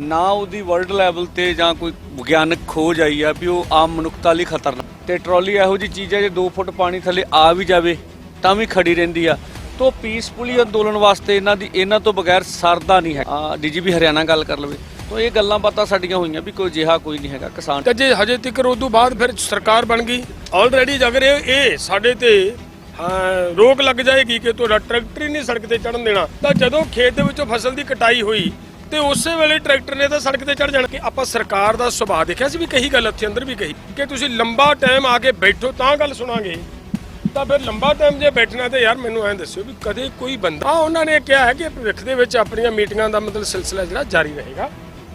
ਨਾ ਉਹਦੀ world level ਤੇ ਜਾਂ ਕੋਈ ਵਿਗਿਆਨਕ ਖੋਜ ਆਈ ਆ ਵੀ ਉਹ ਆਮ ਮਨੁੱਖਤਾ ਲਈ ਖਤਰਨਾਕ। ਤੇ ਟਰਾਲੀ ਇਹੋ ਜੀ ਚੀਜ਼ ਹੈ ਜੇ 2 ਫੁੱਟ ਪਾਣੀ ਥੱਲੇ ਆ ਵੀ ਜਾਵੇ, ਤਾਂ ਵੀ ਖੜੀ ਰਹਿੰਦੀ ਆ। ਤੋ ਪੀਸਫੁਲੀ ਅੰਦੋਲਨ ਵਾਸਤੇ ਇਹਨਾਂ ਦੀ ਇਹਨਾਂ ਤੋਂ ਬਗੈਰ ਸਰਦਾ ਨਹੀਂ ਹੈ। ਡੀਜੀਪੀ ਹਰਿਆਣਾ ਗੱਲ ਕਰ ਲਵੇ। ਤੋ ਇਹ ਗੱਲਾਂ ਬਾਤਾਂ ਸਾਡੀਆਂ ਹੋਈਆਂ ਵੀ ਕੋਈ ਜਿਹਾ ਕੋਈ ਨਹੀਂ ਹੈਗਾ, ਕਿਸਾਨ ਤੇ ਜੇ ਹਜੇ ਤੱਕ ਉਦੋਂ ਬਾਅਦ ਫਿਰ ਸਰਕਾਰ ਬਣ ਗਈ। ਆਲਰੇਡੀ ਅਗਰ ਇਹ ਸਾਡੇ ਤੇ ਰੋਕ ਲੱਗ ਜਾਏਗੀ ਕਿ ਤੁਹਾਡਾ ਟਰੈਕਟਰ ਹੀ ਨਹੀਂ ਸੜਕ ਤੇ ਚੜਨ ਦੇਣਾ। ਤਾਂ ਜਦੋਂ ਖੇਤ ਦੇ ਵਿੱਚੋਂ ਫਸਲ ਦੀ ਕਟਾਈ ਹੋਈ ਤੇ ਉਸੇ ਵੇਲੇ ਟਰੈਕਟਰ ਨੇ ਤਾਂ ਸੜਕ ਤੇ ਚੜ ਜਾਣਾ। ਕਿ ਆਪਾਂ ਸਰਕਾਰ ਦਾ ਸੁਭਾਅ ਦੇਖਿਆ ਸੀ ਵੀ ਕਹੀ ਗੱਲ ਉੱਥੇ, ਅੰਦਰ ਵੀ ਕਹੀ, ਕਿ ਤੁਸੀਂ ਲੰਬਾ ਟਾਈਮ ਆ ਕੇ ਬੈਠੋ, ਤਾਂ ਗੱਲ ਸੁਣਾਂਗੇ। ਤਾਂ ਫਿਰ ਲੰਬਾ ਟਾਈਮ ਜੇ ਬੈਠਣਾ ਤੇ ਯਾਰ ਮੈਨੂੰ ਐਂ ਦੱਸਿਓ ਵੀ ਕਦੇ ਕੋਈ ਬੰਦਾ ਉਹਨਾਂ ਨੇ ਕਿਹਾ ਹੈ ਕਿ ਭਵਿੱਖ ਦੇ ਵਿੱਚ ਆਪਣੀਆਂ ਮੀਟਿੰਗਾਂ ਦਾ ਮਤਲਬ ਸਿਲਸਿਲਾ ਜਿਹੜਾ ਜਾਰੀ ਰਹੇਗਾ।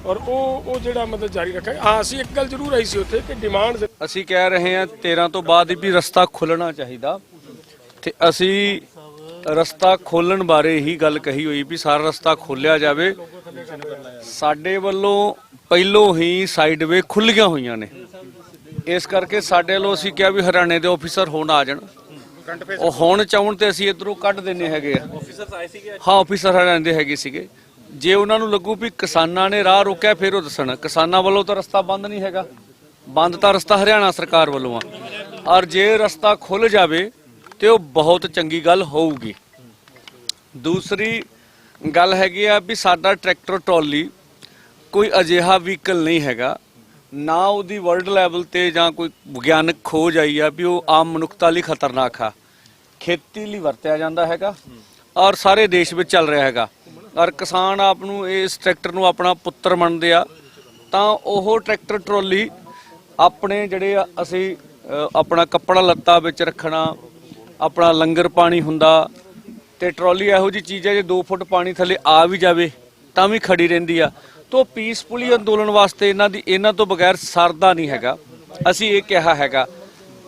ਔਰ ਉਹ ਉਹ ਜਿਹੜਾ ਮਤਲਬ ਜਾਰੀ ਰੱਖਾਂਗੇ ਹਾਂ, ਅਸੀਂ ਇੱਕ ਗੱਲ ਜ਼ਰੂਰ ਆਈ ਸੀ ਉੱਥੇ ਕਿ ਡਿਮਾਂਡ ਅਸੀਂ ਕਹਿ ਰਹੇ ਹਾਂ 13 ਤੋਂ ਬਾਅਦ ਵੀ ਰਸਤਾ ਖੁੱਲਣਾ ਚਾਹੀਦਾ। ਤੇ ਅਸੀਂ ਰਸਤਾ ਖੋਲਣ ਬਾਰੇ ਹੀ ਗੱਲ ਕਹੀ ਹੋਈ ਵੀ ਸਾਰਾ ਰਸਤਾ ਖੋਲਿਆ ਜਾਵੇ। ਸਾਡੇ ਵੱਲੋਂ ਪਹਿਲੋਂ ਹੀ ਸਾਈਡਵੇ ਖੁੱਲੀਆਂ ਹੋਈਆਂ ਨੇ। ਇਸ ਕਰਕੇ ਸਾਡੇ ਵੱਲੋਂ ਅਸੀਂ ਕਿਹਾ ਵੀ ਹਰਿਆਣੇ ਦੇ ਆਫੀਸਰ ਹੁਣ ਆ ਜਾਣ। ਉਹ ਹੁਣ ਚਾਹਣ ਤੇ ਅਸੀਂ ਇਧਰੋਂ ਕੱਢ ਦਿੰਨੇ ਹੈਗੇ ਆ। ਹਾਂ ਆਫੀਸਰ ਹਰਿਆਣੇ ਦੇ ਹੈਗੇ ਸੀਗੇ। ਜੇ ਉਹਨਾਂ ਨੂੰ ਲੱਗੂ ਵੀ ਕਿਸਾਨਾਂ ਨੇ ਰਾਹ ਰੋਕਿਆ ਫਿਰ ਉਹ ਦੱਸਣ। ਕਿਸਾਨਾਂ ਵੱਲੋਂ ਤਾਂ ਰਸਤਾ ਬੰਦ ਨਹੀਂ ਹੈਗਾ। ਬੰਦ ਤਾਂ ਰਸਤਾ ਹਰਿਆਣਾ ਸਰਕਾਰ ਵੱਲੋਂ ਆ। ਔਰ ਜੇ ਰਸਤਾ ਖੁੱਲ ਜਾਵੇ ਤੇ ਉਹ ਬਹੁਤ ਚੰਗੀ ਗੱਲ ਹੋਊਗੀ। ਦੂਸਰੀ ਗੱਲ ਹੈਗੀ ਆ ਵੀ ਸਾਡਾ ਟਰੈਕਟਰ ਟਰਾਲੀ ਕੋਈ ਅਜਿਹਾ ਵਹੀਕਲ ਨਹੀਂ ਹੈਗਾ। ਨਾ ਉਹਦੀ ਵਰਲਡ ਲੈਵਲ ਤੇ ਜਾਂ ਕੋਈ ਵਿਗਿਆਨਕ ਖੋਜ ਆਈ ਆ ਵੀ ਉਹ ਆਮ ਮਨੁੱਖਤਾ ਲਈ ਖਤਰਨਾਕ ਆ। ਖੇਤੀ ਲਈ ਵਰਤਿਆ ਜਾਂਦਾ ਹੈਗਾ ਔਰ ਸਾਰੇ ਦੇਸ਼ ਵਿੱਚ ਚੱਲ ਰਿਹਾ ਹੈਗਾ। ਔਰ ਕਿਸਾਨ ਆਪ ਨੂੰ ਇਸ ਟਰੈਕਟਰ ਨੂੰ ਆਪਣਾ ਪੁੱਤਰ ਮੰਨਦੇ ਆ। ਤਾਂ ਉਹ ਟਰੈਕਟਰ ਟਰਾਲੀ ਆਪਣੇ ਜਿਹੜੇ ਆ, ਅਸੀਂ ਆਪਣਾ ਕੱਪੜਾ ਲੱਤਾ ਵਿੱਚ ਰੱਖਣਾ, ਆਪਣਾ ਲੰਗਰ ਪਾਣੀ ਹੁੰਦਾ ਤੇ ਟਰਾਲੀ ਇਹੋ ਜੀ ਚੀਜ਼ ਹੈ ਜੇ 2 ਫੁੱਟ ਪਾਣੀ ਥੱਲੇ ਆ ਵੀ ਜਾਵੇ, ਤਾਂ ਵੀ ਖੜੀ ਰਹਿੰਦੀ ਆ। ਤੋ ਪੀਸਫੁਲੀ ਅੰਦੋਲਨ ਵਾਸਤੇ ਇਹਨਾਂ ਦੀ ਇਹਨਾਂ ਤੋਂ ਬਗੈਰ ਸਰਦਾ ਨਹੀਂ ਹੈਗਾ। ਅਸੀਂ ਇਹ ਕਿਹਾ ਹੈਗਾ।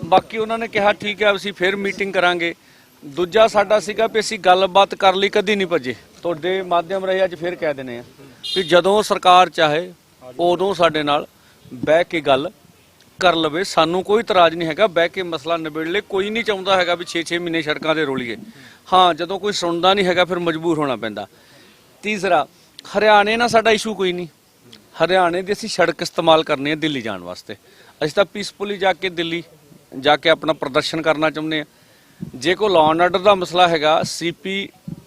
ਬਾਕੀ ਉਹਨਾਂ ਨੇ ਕਿਹਾ, ਠੀਕ ਹੈ, ਅਸੀਂ ਫਿਰ ਮੀਟਿੰਗ ਕਰਾਂਗੇ। ਦੂਜਾ ਸਾਡਾ ਸੀਗਾ ਵੀ ਅਸੀਂ ਗੱਲਬਾਤ ਕਰ ਲਈ, ਕਦੀ ਨਹੀਂ ਭੱਜੇ। ਤੁਹਾਡੇ ਮਾਧਿਅਮ ਰਾਹੀਂ ਅੱਜ ਫਿਰ ਕਹਿ ਦਿੰਦੇ ਆ ਵੀ ਜਦੋਂ ਸਰਕਾਰ ਚਾਹੇ, ਉਦੋਂ ਸਾਡੇ ਨਾਲ ਬਹਿ ਕੇ ਗੱਲ ਕਰ ਲਵੇ, ਸਾਨੂੰ ਕੋਈ ਇਤਰਾਜ਼ ਨਹੀਂ ਹੈਗਾ, ਬਹਿ ਕੇ ਮਸਲਾ ਨਿਬੇੜ ਲੈ ਕੋਈ ਨਹੀਂ ਚਾਹੁੰਦਾ ਹੈਗਾ ਵੀ 6-6 ਮਹੀਨੇ ਸੜਕਾਂ ਤੇ ਰੋਲੀਏ। ਹਾਂ, ਜਦੋਂ ਕੋਈ ਸੁਣਦਾ ਨਹੀਂ ਹੈਗਾ, ਫਿਰ ਮਜਬੂਰ ਹੋਣਾ ਪੈਂਦਾ। ਤੀਸਰਾ, ਹਰਿਆਣੇ ਨਾਲ ਸਾਡਾ ਇਸ਼ੂ ਕੋਈ ਨਹੀਂ। ਹਰਿਆਣੇ ਦੀ ਅਸੀਂ ਸੜਕ ਇਸਤੇਮਾਲ ਕਰਨੀ ਹੈ ਦਿੱਲੀ ਜਾਣ ਵਾਸਤੇ। ਅਸੀਂ ਤਾਂ ਪੀਸਫੁਲੀ ਜਾ ਕੇ ਦਿੱਲੀ, ਜਾ ਕੇ ਆਪਣਾ ਪ੍ਰਦਰਸ਼ਨ ਕਰਨਾ ਚਾਹੁੰਦੇ ਆ ਜੇ ਕੋਈ ਲਾਅ ਐਂਡ ਆਰਡਰ ਦਾ ਮਸਲਾ ਹੈਗਾ ਸੀਪੀ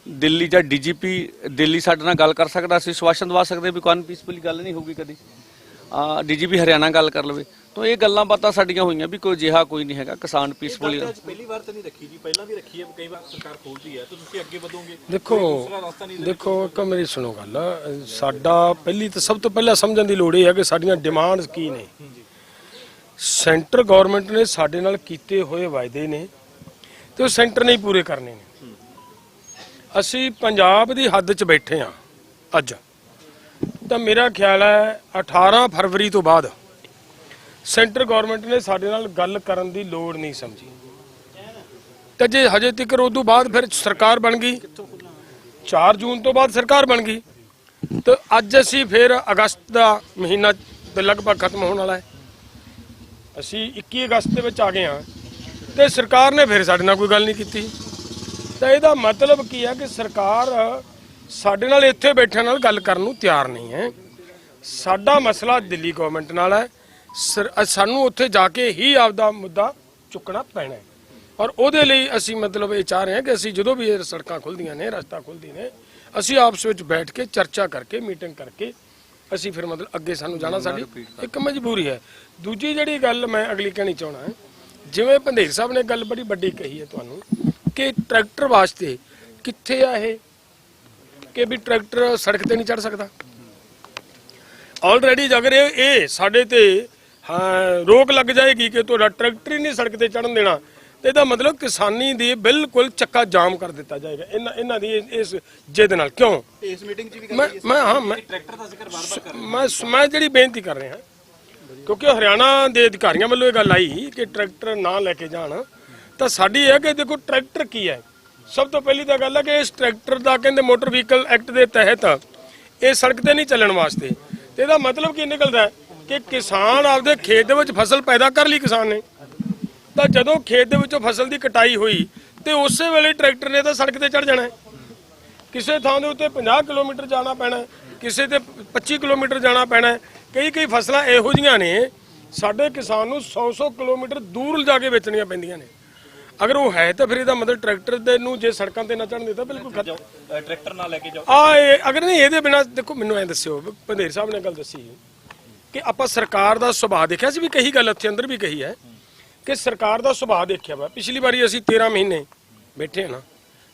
ਦਿੱਲੀ ਜਾਂ ਡੀਜੀਪੀ ਦਿੱਲੀ ਸਾਡੇ ਨਾਲ ਗੱਲ ਕਰ ਸਕਦਾ, ਅਸੀਂ ਸਵਾਸ਼ਨ ਦਵਾ ਸਕਦੇ ਵੀ ਕੋਈ ਪੀਸਫੁਲੀ ਗੱਲ ਨਹੀਂ ਹੋਊਗੀ ਕਦੀ। ਆ ਡੀਜੀਪੀ ਹਰਿਆਣਾ ਗੱਲ ਕਰ ਲਵੇ। ਤਾਂ ਇਹ ਗੱਲਾਂ ਬਾਤਾਂ ਸਾਡੀਆਂ ਹੋਈਆਂ ਵੀ ਕੋਈ ਜਿਹਾ ਕੋਈ ਨਹੀਂ ਹੈਗਾ ਕਿਸਾਨ ਪੀਸਫੁਲੀ ਪਹਿਲੀ ਵਾਰ ਤਾਂ ਨਹੀਂ ਰੱਖੀ ਜੀ ਪਹਿਲਾਂ ਵੀ ਰੱਖੀ ਹੈ ਕਈ ਵਾਰ ਸਰਕਾਰ ਖੋਲਦੀ ਹੈ ਤਾਂ ਤੁਸੀਂ ਅੱਗੇ ਵਧੋਗੇ? ਦੇਖੋ ਦੇਖੋ ਇੱਕ ਮੇਰੀ ਸੁਣੋ ਗੱਲ। ਸਾਡਾ ਪਹਿਲੀ ਤਾਂ ਸਭ ਤੋਂ ਪਹਿਲਾਂ ਸਮਝਣ ਦੀ ਲੋੜ ਇਹ ਹੈ ਕਿ ਸਾਡੀਆਂ ਡਿਮਾਂਡਸ ਕੀ ਨੇ। ਸੈਂਟਰ ਗਵਰਨਮੈਂਟ ਨੇ ਸਾਡੇ ਨਾਲ ਕੀਤੇ ਹੋਏ ਵਾਅਦੇ ਨੇ ਤੇ ਉਹ ਸੈਂਟਰ ਨੇ ਹੀ ਪੂਰੇ ਕਰਨੇ ਨੇ। ਅਸੀਂ ਪੰਜਾਬ ਦੀ ਹੱਦ 'ਚ ਬੈਠੇ ਆ ਅੱਜ। ਤਾਂ ਮੇਰਾ ਖਿਆਲ ਹੈ 18 ਫਰਵਰੀ ਤੋਂ ਬਾਅਦ ਸੈਂਟਰ ਗਵਰਨਮੈਂਟ ਨੇ ਸਾਡੇ ਨਾਲ ਗੱਲ ਕਰਨ ਦੀ ਲੋੜ ਨਹੀਂ ਸਮਝੀ। ਤੇ ਜੇ ਹਜੇ ਤੱਕ ਉਦੋਂ ਬਾਅਦ ਫਿਰ ਸਰਕਾਰ ਬਣ ਗਈ। 4 ਜੂਨ ਤੋਂ ਬਾਅਦ ਸਰਕਾਰ ਬਣ ਗਈ। ਤੇ ਅੱਜ ਅਸੀਂ ਫਿਰ ਅਗਸਤ ਦਾ ਮਹੀਨਾ ਦੇ ਲਗਭਗ ਖਤਮ ਹੋਣ ਵਾਲਾ ਹੈ। ਅਸੀਂ 21 ਅਗਸਤ ਦੇ ਵਿੱਚ ਆ ਗਏ ਹਾਂ ਤੇ ਸਰਕਾਰ ਨੇ ਫਿਰ ਸਾਡੇ ਨਾਲ ਕੋਈ ਗੱਲ ਨਹੀਂ ਕੀਤੀ। ਤਾਂ ਇਹਦਾ ਮਤਲਬ ਕੀ ਹੈ ਕਿ ਸਰਕਾਰ ਸਾਡੇ ਨਾਲ ਇੱਥੇ ਬੈਠਿਆਂ ਨਾਲ ਗੱਲ ਕਰਨ ਨੂੰ ਤਿਆਰ ਨਹੀਂ ਹੈ। ਸਾਡਾ ਮਸਲਾ ਦਿੱਲੀ ਗਵਰਨਮੈਂਟ ਨਾਲ ਹੈ। ਸਾਨੂੰ ਉੱਥੇ ਜਾ ਕੇ ਹੀ ਆਪਦਾ ਮੁੱਦਾ ਚੁੱਕਣਾ ਪੈਣਾ ਹੈ। ਔਰ ਉਹਦੇ ਲਈ ਅਸੀਂ ਮਤਲਬ ਇਹ ਚਾਹ ਰਹੇ ਹਾਂ ਕਿ ਅਸੀਂ ਜਦੋਂ ਵੀ ਇਹ ਸੜਕਾਂ ਖੁੱਲਦੀਆਂ ਨੇ ਰਸਤਾ ਖੁੱਲਦੀ ਨੇ ਅਸੀਂ ਆਪਸ ਵਿੱਚ ਬੈਠ ਕੇ ਚਰਚਾ ਕਰਕੇ ਮੀਟਿੰਗ ਕਰਕੇ ਅਸੀਂ ਫਿਰ ਮਤਲਬ ਅੱਗੇ ਸਾਨੂੰ ਜਾਣਾ ਸਾਡੀ ਇੱਕ ਮਜਬੂਰੀ ਹੈ। ਦੂਜੀ ਜਿਹੜੀ ਗੱਲ ਮੈਂ ਅਗਲੀ ਕਹਿਣੀ ਚਾਹਣਾ ਹੈ ਜਿਵੇਂ ਪੰਧੇਰ ਸਾਹਿਬ ਨੇ ਗੱਲ ਬੜੀ ਵੱਡੀ ਕਹੀ ਹੈ ਤੁਹਾਨੂੰ ਕਿ ਟਰੈਕਟਰ ਵਾਸਤੇ ਕਿੱਥੇ ਆ ਇਹ? ਕਿ ਵੀ ਟਰੈਕਟਰ ਸੜਕ ਤੇ ਨਹੀਂ ਚੜ ਸਕਦਾ? ਆਲਰੇਡੀ ਅਗਰ ਇਹ ਸਾਡੇ ਤੇ ਰੋਕ ਲੱਗ ਜਾਏਗੀ ਕਿ ਤੁਹਾਡਾ ਟਰੈਕਟਰ ਹੀ ਨਹੀਂ ਸੜਕ ਤੇ ਚੜਨ ਦੇਣਾ। ਤੇ ਇਹਦਾ ਮਤਲਬ ਕਿਸਾਨੀ ਦੀ ਬਿਲਕੁਲ ਚੱਕਾ ਜਾਮ ਕਰ ਦਿੱਤਾ ਜਾਏਗਾ। ਇਹਨਾਂ ਇਹਨਾਂ ਦੀ ਇਸ- ਜਿੱਦ ਨਾਲ। ਕਿਉਂ? ਇਸ ਮੀਟਿੰਗ 'ਚ ਵੀ ਮੈਂ ਮੈਂ ਹਾਂ ਮੈਂ ਟਰੈਕਟਰ ਦਾ ਜ਼ਿਕਰ ਬਾਰ-ਬਾਰ ਕਰ ਮੈਂ ਮੈਂ ਜਿਹੜੀ ਬੇਨਤੀ ਕਰ ਰਿਹਾ ਕਿਉਂਕਿ ਹਰਿਆਣਾ ਦੇ ਅਧਿਕਾਰੀਆਂ ਵੱਲੋਂ ਇਹ ਗੱਲ ਆਈ ਕਿ ਟਰੈਕਟਰ ਨਾ ਲੈ ਕੇ ਜਾਣ। ਤਾਂ ਸਾਡੀ ਇਹ ਕਿ ਦੇਖੋ ਟਰੈਕਟਰ ਕੀ ਹੈ? ਸਭ ਤੋਂ ਪਹਿਲੀ ਤਾਂ ਗੱਲ ਹੈ ਕਿ ਇਸ ਟਰੈਕਟਰ ਦਾ ਕਹਿੰਦੇ ਮੋਟਰ ਵਹੀਕਲ ਐਕਟ ਦੇ ਤਹਿਤ ਇਹ ਸੜਕ ਤੇ ਨਹੀਂ ਚੱਲਣ ਵਾਸਤੇ। ਤੇ ਇਹਦਾ ਮਤਲਬ ਕੀ ਨਿਕਲਦਾ ਹੈ? ਕਿ ਕਿਸਾਨ ਆਪਦੇ ਖੇਤ ਦੇ ਵਿੱਚ ਫਸਲ ਪੈਦਾ ਕਰ ਲਈ ਕਿਸਾਨ ਨੇ। ਤਾਂ ਜਦੋਂ ਖੇਤ ਦੇ ਵਿੱਚੋਂ ਫਸਲ ਦੀ ਕਟਾਈ ਹੋਈ ਤੇ ਉਸੇ ਵੇਲੇ ਟਰੈਕਟਰ ਨੇ ਤਾਂ ਸੜਕ ਤੇ ਚੜ ਜਾਣਾ ਕਿਸੇ ਥਾਂ ਦੇ ਉੱਤੇ 50 ਕਿਲੋਮੀਟਰ ਜਾਣਾ ਪੈਣਾ। ਕਿਸੇ ਤੇ 25 ਕਿਲੋਮੀਟਰ ਜਾਣਾ ਪੈਣਾ। ਕਈ ਕਈ ਫਸਲਾਂ ਇਹੋ ਜੀਆਂ ਨੇ ਸਾਡੇ ਕਿਸਾਨ ਨੂੰ 100-100 ਕਿਲੋਮੀਟਰ ਦੂਰ ਜਾ ਕੇ ਵੇਚਣੀਆਂ ਪੈਂਦੀਆਂ ਨੇ। ਅਗਰ ਉਹ ਹੈ ਤਾਂ ਫਿਰ ਇਹਦਾ ਮਤਲਬ ਟਰੈਕਟਰ ਦੇ ਨੂੰ ਜੇ ਸੜਕਾਂ ਤੇ ਨਾ ਚੜ੍ਹਨ ਦਿੱਤਾ ਬਿਲਕੁਲ ਖਤਮ। ਟਰੈਕਟਰ ਨਾਲ ਲੈ ਕੇ ਜਾਓ। ਆ ਅਗਰ ਨਹੀਂ ਇਹਦੇ ਬਿਨਾ ਦੇਖੋ ਮੈਨੂੰ ਐਂ ਦੱਸਿਓ ਪੰਧੇਰ ਸਾਹਿਬ ਨੇ ਗੱਲ ਦੱਸੀ। ਕਿ ਆਪਾਂ ਸਰਕਾਰ ਦਾ ਸੁਭਾਅ ਦੇਖਿਆ ਸੀ ਵੀ ਕਹੀ ਗੱਲ ਇੱਥੇ ਅੰਦਰ ਵੀ ਕਹੀ ਹੈ ਕਿ ਸਰਕਾਰ ਦਾ ਸੁਭਾਅ ਦੇਖਿਆ ਵਾ। ਪਿਛਲੀ ਵਾਰੀ ਅਸੀਂ 13 ਮਹੀਨੇ ਬੈਠੇ ਹਾਂ ਨਾ,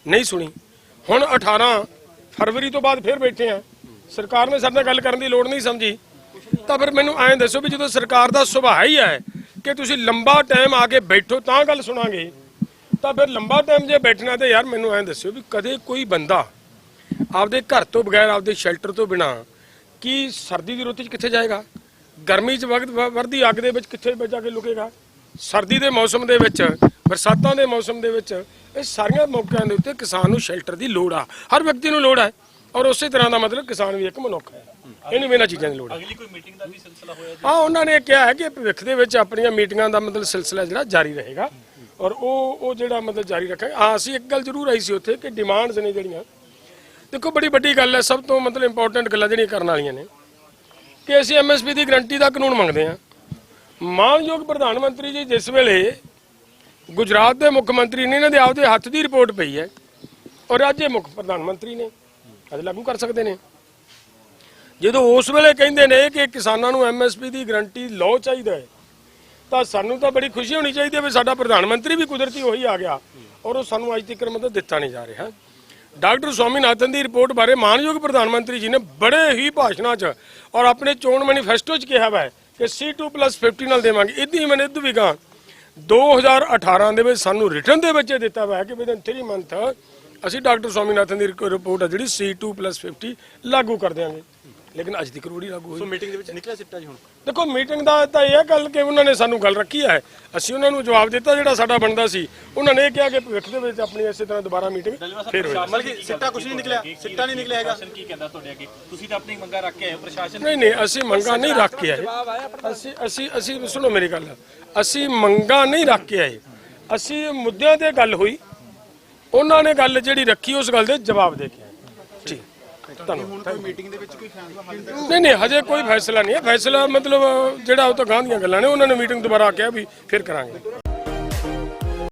ਨਹੀਂ ਸੁਣੀ। ਹੁਣ 18 ਫਰਵਰੀ ਤੋਂ ਬਾਅਦ ਫਿਰ ਬੈਠੇ ਆ ਸਰਕਾਰ ਨੇ ਸਾਡੇ ਨਾਲ ਗੱਲ ਕਰਨ ਦੀ ਲੋੜ ਨਹੀਂ ਸਮਝੀ। ਤਾਂ ਫਿਰ ਮੈਨੂੰ ਐਂ ਦੱਸੋ ਵੀ ਜਦੋਂ ਸਰਕਾਰ ਦਾ ਸੁਭਾਅ ਹੀ ਹੈ ਕਿ ਤੁਸੀਂ ਲੰਬਾ ਟਾਈਮ ਆ ਕੇ ਬੈਠੋ ਤਾਂ ਗੱਲ ਸੁਣਾਂਗੇ, ਤਾਂ ਫਿਰ ਲੰਬਾ ਟਾਈਮ ਜੇ ਬੈਠਣਾ ਤੇ ਯਾਰ ਮੈਨੂੰ ਐਂ ਦੱਸਿਓ ਵੀ ਕਦੇ ਕੋਈ ਬੰਦਾ ਆਪਦੇ ਘਰ ਤੋਂ ਬਗੈਰ, ਆਪਦੇ ਸ਼ੈਲਟਰ ਤੋਂ ਬਿਨਾ ਕੀ ਸਰਦੀ ਦੀ ਰੁੱਤ 'ਚ ਕਿੱਥੇ ਜਾਏਗਾ? ਗਰਮੀ 'ਚ ਵਕਤ ਵਰਦੀ ਅੱਗ ਦੇ ਵਿੱਚ ਕਿੱਥੇ ਜਾ ਕੇ ਲੁਕੇਗਾ? ਸਰਦੀ ਦੇ ਮੌਸਮ ਦੇ ਵਿੱਚ ਬਰਸਾਤਾਂ ਦੇ ਮੌਸਮ ਦੇ ਵਿੱਚ ਇਹ ਸਾਰੀਆਂ ਮੌਕਿਆਂ ਦੇ ਉੱਤੇ ਕਿਸਾਨ ਨੂੰ ਸ਼ੈਲਟਰ ਦੀ ਲੋੜ ਆ। ਹਰ ਵਿਅਕਤੀ ਨੂੰ ਲੋੜ ਹੈ ਔਰ ਉਸੇ ਤਰ੍ਹਾਂ ਦਾ ਮਤਲਬ ਕਿਸਾਨ ਵੀ ਇੱਕ ਮਨੁੱਖ ਹੈ। ਇਹਨੂੰ ਵੀ ਇਹਨਾਂ ਚੀਜ਼ਾਂ ਦੀ ਲੋੜ ਹੈ ਅਗਲੀ ਕੋਈ ਮੀਟਿੰਗ ਦਾ ਵੀ ਸਿਲਸਿਲਾ ਹੋਇਆ ਜੀ? ਹਾਂ ਉਹਨਾਂ ਨੇ ਕਿਹਾ ਹੈ ਕਿ ਭਵਿੱਖ ਦੇ ਵਿੱਚ ਆਪਣੀਆਂ ਮੀਟਿੰਗਾਂ ਦਾ ਮਤਲਬ ਸਿਲਸਿਲਾ ਜਿਹੜਾ ਜਾਰੀ ਰਹੇਗਾ। ਔਰ ਉਹ ਉਹ ਜਿਹੜਾ ਮਤਲਬ ਜਾਰੀ ਰੱਖਾਂਗੇ। ਹਾਂ ਅਸੀਂ ਇੱਕ ਗੱਲ ਜ਼ਰੂਰ ਆਈ ਸੀ ਉੱਥੇ ਕਿ ਡਿਮਾਂਡਸ ਨੇ ਜਿਹੜੀਆਂ। ਦੇਖੋ ਬੜੀ ਵੱਡੀ ਗੱਲ ਹੈ। ਸਭ ਤੋਂ ਮਤਲਬ ਇੰਪੋਰਟੈਂਟ ਗੱਲਾਂ ਜਿਹੜੀਆਂ ਕਰਨ ਵਾਲੀਆਂ ਨੇ। ਕਿ ਅਸੀਂ ਐਮਐਸਪੀ ਦੀ ਗਰੰਟੀ ਦਾ ਕਾਨੂੰਨ ਮੰਗਦੇ ਹਾਂ। ਮਾਨਯੋਗ ਪ੍ਰਧਾਨ ਮੰਤਰੀ ਜੀ, ਜਿਸ ਵੇਲੇ ਗੁਜਰਾਤ ਦੇ ਮੁੱਖ ਮੰਤਰੀ ਨੇ, ਇਹਨਾਂ ਦੇ ਆਪਦੇ ਹੱਥ ਦੀ ਰਿਪੋਰਟ ਪਈ ਹੈ ਔਰ ਅੱਜ ਇਹ ਮੁੱਖ ਪ੍ਰਧਾਨ ਮੰਤਰੀ ਨੇ, ਅੱਜ ਲਾਗੂ ਕਰ ਸਕਦੇ ਨੇ। ਜਦੋਂ ਉਸ ਵੇਲੇ ਕਹਿੰਦੇ ਨੇ ਕਿ ਕਿਸਾਨਾਂ ਨੂੰ ਐਮਐਸਪੀ ਦੀ ਗਰੰਟੀ ਲੋ ਚਾਹੀਦਾ ਹੈ, ਤਾਂ ਸਾਨੂੰ ਤਾਂ ਬੜੀ ਖੁਸ਼ੀ ਹੋਣੀ ਚਾਹੀਦੀ ਹੈ ਵੀ ਸਾਡਾ ਪ੍ਰਧਾਨ ਮੰਤਰੀ ਵੀ ਕੁਦਰਤੀ ਉਹੀ ਆ ਗਿਆ ਔਰ ਉਹ ਸਾਨੂੰ ਅੱਜ ਤੱਕ ਮਦਦ ਦਿੱਤਾ ਨਹੀਂ ਜਾ ਰਿਹਾ। ਡਾਕਟਰ ਸਵਾਮੀਨਾਥਨ ਦੀ ਰਿਪੋਰਟ ਬਾਰੇ ਮਾਨਯੋਗ ਪ੍ਰਧਾਨ ਮੰਤਰੀ ਜੀ ਨੇ ਬੜੇ ਹੀ ਭਾਸ਼ਣਾਂ 'ਚ ਔਰ ਆਪਣੇ ਚੋਣ ਮੈਨੀਫੈਸਟੋ 'ਚ ਕਿਹਾ ਹੈ ਕਿ C2+50 ਨਾਲ ਦੇਵਾਂਗੇ। ਇਦਾਂ ਹੀ ਮੈਨੇ ਇਦੋਂ ਵੀ ਕਹਾ 2018 ਦੇ ਵਿੱਚ ਸਾਨੂੰ ਰਿਟਰਨ ਦੇ ਵਿੱਚ ਇਹ ਦਿੱਤਾ ਹੋਇਆ ਕਿ ਵਿਦਨ 3 ਮੰਥ ਅਸੀਂ ਡਾਕਟਰ ਸਵਾਮੀਨਾਥਨ ਦੀ ਰਿਪੋਰਟ ਆ ਜਿਹੜੀ C2+50 ਲਾਗੂ ਕਰ ਦਿਆਂਗੇ। ਲੇਕਿਨ ਅੱਜ ਤੱਕ ਰੂੜੀ ਲਾਗੂ ਹੋਈ। ਸੋ ਮੀਟਿੰਗ ਦੇ ਵਿੱਚ ਨਿਕਲਿਆ ਸਿੱਟਾ ਜੀ ਹੁਣ? ਦੇਖੋ ਮੀਟਿੰਗ ਦਾ ਤਾਂ ਇਹ ਗੱਲ ਕਿ ਉਹਨਾਂ ਨੇ ਸਾਨੂੰ ਗੱਲ ਰੱਖੀ ਹੈ। ਅਸੀਂ ਉਹਨਾਂ ਨੂੰ ਜਵਾਬ ਦਿੱਤਾ ਜਿਹੜਾ ਸਾਡਾ ਬਣਦਾ ਸੀ। ਉਹਨਾਂ ਨੇ ਇਹ ਕਿਹਾ ਕਿ ਭਵਿੱਖ ਦੇ ਵਿੱਚ ਆਪਣੀ ਇਸੇ ਤਰ੍ਹਾਂ ਦੁਬਾਰਾ ਮੀਟਿੰਗ ਫਿਰ ਹੋਏਗੀ। ਮਤਲਬ ਕਿ ਸਿੱਟਾ ਕੁਝ ਨਹੀਂ ਨਿਕਲਿਆ। ਸਿੱਟਾ ਨਹੀਂ ਨਿਕਲਿਆ ਹੈਗਾ। ਪ੍ਰਸ਼ਾਸਨ ਕੀ ਕਹਿੰਦਾ ਤੁਹਾਡੇ ਅੱਗੇ? ਤੁਸੀਂ ਤਾਂ ਆਪਣੀ ਮੰਗਾਂ ਰੱਖ ਕੇ ਆਏ ਹੋ ਪ੍ਰਸ਼ਾਸਨ ਨਹੀਂ ਨਹੀਂ ਅਸੀਂ ਮੰਗਾਂ ਨਹੀਂ ਰੱਖ ਕੇ ਆਏ। ਅਸੀਂ ਅਸੀਂ ਅਸੀਂ ਸੁਣੋ ਮੇਰੀ ਗੱਲ। ਅਸੀਂ ਮੰਗਾਂ ਨਹੀਂ ਰੱਖ ਕੇ ਆਏ। ਅਸੀਂ ਮੁੱਦਿਆਂ ਤੇ ਗੱਲ ਹੋਈ। ਉਹਨਾਂ ਨੇ ਗੱਲ ਜਿਹੜੀ ਰੱਖੀ ਉਸ ਗੱਲ ਦੇ ਜਵਾਬ ਦੇ ਕੇ ਆਏ ਠੀਕ ਧੰਨਵਾਦ ਮੀਟਿੰਗ ਦੇ ਵਿੱਚ ਕੋਈ ਫੈਸਲਾ ਨਹੀਂ। ਨਹੀਂ ਹਜੇ ਕੋਈ ਫੈਸਲਾ ਨਹੀਂ ਹੈ। ਫੈਸਲਾ ਮਤਲਬ ਜਿਹੜਾ ਉਹ ਤਾਂ ਗਾਂ ਦੀਆਂ ਗੱਲਾਂ ਨੇ ਉਹਨਾਂ ਨੇ ਮੀਟਿੰਗ ਦੁਬਾਰਾ ਕਿਹਾ ਵੀ ਫਿਰ ਕਰਾਂਗੇ।